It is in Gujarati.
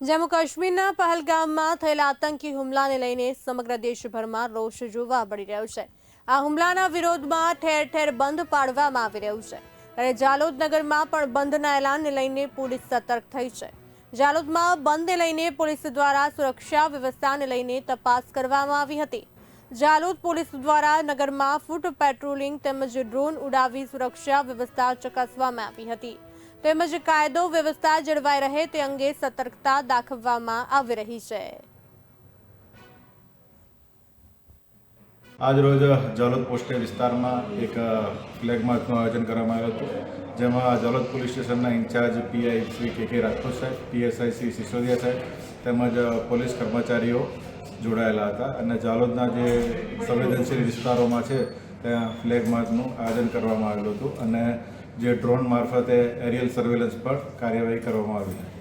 જમ્મુ કાશ્મીરના પહલગામમાં થયેલા આતંકી હુમલાને લઈને સમગ્ર દેશભરમાં રોષ જોવા મળી રહ્યો છે. આ હુમલાના વિરોધમાં ઠેર ઠેર બંધ પાડવામાં આવી રહ્યું છે ત્યારે જાલોદ નગરમાં પણ બંધના એલાનને લઈને પોલીસ સતર્ક થઈ છે. જાલોદમાં બંધને લઈને પોલીસ દ્વારા સુરક્ષા વ્યવસ્થાને લઈને તપાસ કરવામાં આવી હતી. જાલોદ પોલીસ દ્વારા નગરમાં ફૂટ પેટ્રોલિંગ તેમજ ડ્રોન ઉડાવી સુરક્ષા વ્યવસ્થા ચકાસવામાં આવી હતી. તેમજ કાયદો વ્યવસ્થા જળવાઈ રહે તે અંગે સતર્કતા દાખવવામાં આવી રહી છે. આજ રોજ જાલોદ પોસ્ટે વિસ્તારમાં એક ફ્લેગ માર્ચનું આયોજન કરવામાં આવ્યું હતું. જેમાં જલોદ પોલીસ સ્ટેશનના incharge PI Shri K K Rathod સાહેબ પીએસઆઈ શ્રી સિસોદિયા સાહેબ તેમજ પોલીસ કર્મચારીઓ જોડાયેલા હતા અને જાલોદના જે સંવેદનશીલ વિસ્તારોમાં છે, ત્યાં ફ્લેગ માર્ચનું આયોજન કરવામાં આવેલું હતું અને જે ડ્રોન મારફતે એરિયલ સર્વેલન્સ પર કાર્યવાહી કરવામાં આવી.